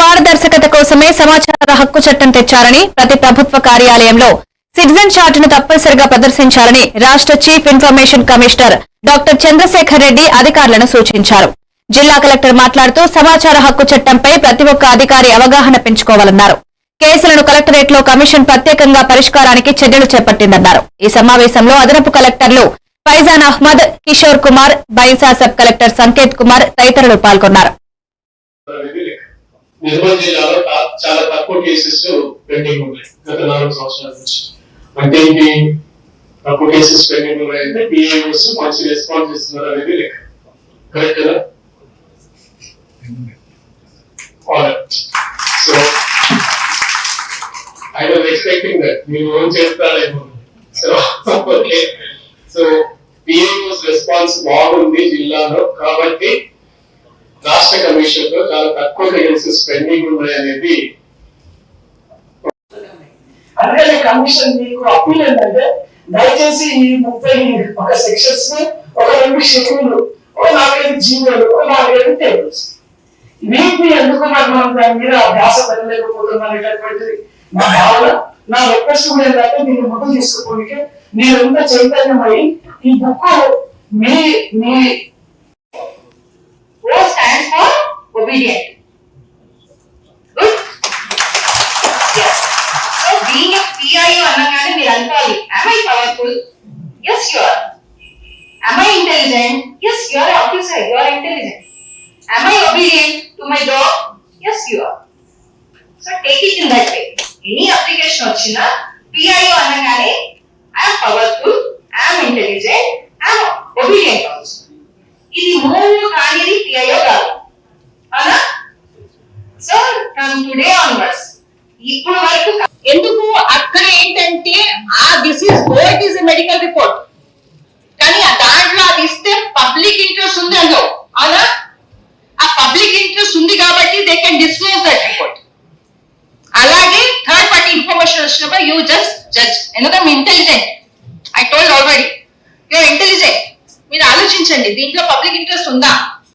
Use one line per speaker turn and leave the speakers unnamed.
పారదర్శకత కోసమే సమాచార హక్కు చట్టం తెచ్చారని ప్రతి ప్రభుత్వ కార్యాలయంలో సిటిజన్ చార్ట్ను తప్పనిసరిగా ప్రదర్శించాలని రాష్ట్ర chief information commissioner doctor Chandrasekhar Reddy అధికారులను సూచించారు. జిల్లా కలెక్టర్ మాట్లాడుతూ సమాచార హక్కు చట్టంపై ప్రతి ఒక్క అధికారి అవగాహన పెంచుకోవాలన్నారు. కేసులను కలెక్టరేట్లో కమిషన్ ప్రత్యేకంగా పరిష్కారానికి చర్యలు చేపట్టిందన్నారు. ఈ సమావేశంలో అదనపు కలెక్టర్లు ఫైజాన్ అహ్మద్ కిషోర్ కుమార్ బైసా సబ్ కలెక్టర్ సంకేత్ కుమార్ తదితరులు పాల్గొన్నారు.
నిర్మల్ జిల్లాలో చాలా తక్కువ కేసెస్ పెండింగ్ ఉన్నాయి గత నాలుగు సంవత్సరాల నుంచి. అంటే ఏంటి తక్కువ కేసెస్ పెండింగ్ ఉన్నాయంటే పిఐఓస్ మంచి రెస్పాన్స్ ఇస్తున్నారు అనేది లెక్క. కరెక్ట్ కదా? So I was expecting that మీరు ఏం చేస్తారేమో. So okay so PIOs response బాగుంది జిల్లాలో కాబట్టి రాష్ట్ర కమిషన్లో చాలా తక్కువ కేసెస్ పెండింగ్ ఉన్నాయి అనేది
అందుకని కమిషన్ మీకు అప్పీల్ ఏంటంటే దయచేసి ఈ ముప్పై ఒక సెక్షన్స్ని ఒక రెండు షెడ్యూల్ ఒక నాలుగైదు జీవోలు ఒక నాలుగైదు టేబుల్స్ వీటిని ఎందుకు మనం దాని మీద అభ్యాస పెట్టలేకపోతున్నాం అనేటటువంటిది నా భావన. నా రిక్వెస్ట్ కూడా ఏంటంటే దీన్ని ముందు తీసుకోవడానికి మీరు చైతన్యమై ఈ బుక్ మీ మీ
obedient. Good? Yes. So being a PIO అనగానే మీరు అనుకోవాలి am I powerful? Yes you are. Am I intelligent? Yes you are an officer, you are intelligent. Am I obedient to my job? Yes you are. So take it in that way. Any application వచ్చినా PIO అనగానే I am powerful, I am intelligent, I am obedient also. ఇది మూడు కానిది PIO కాదు అవునా so from today onwards ఇప్పుడు వరకు
ఎందుకు అక్కడ ఏంటంటే ఆ this is go it is medical report కానీ ఆ దాంట్లో అది ఇస్తే పబ్లిక్ ఇంట్రెస్ట్ ఉంది అందులో అవునా? ఆ పబ్లిక్ ఇంట్రెస్ట్ ఉంది కాబట్టి they can disclose that report అలాగే థర్డ్ పార్టీ ఇన్ఫర్మేషన్ వచ్చినప్పుడు యూ జస్ట్ జడ్జ్ ఎందుకంటే మీ intelligent I told already you intelligent మీరు ఆలోచించండి. దీంట్లో పబ్లిక్ ఇంట్రెస్ట్ ఉందా?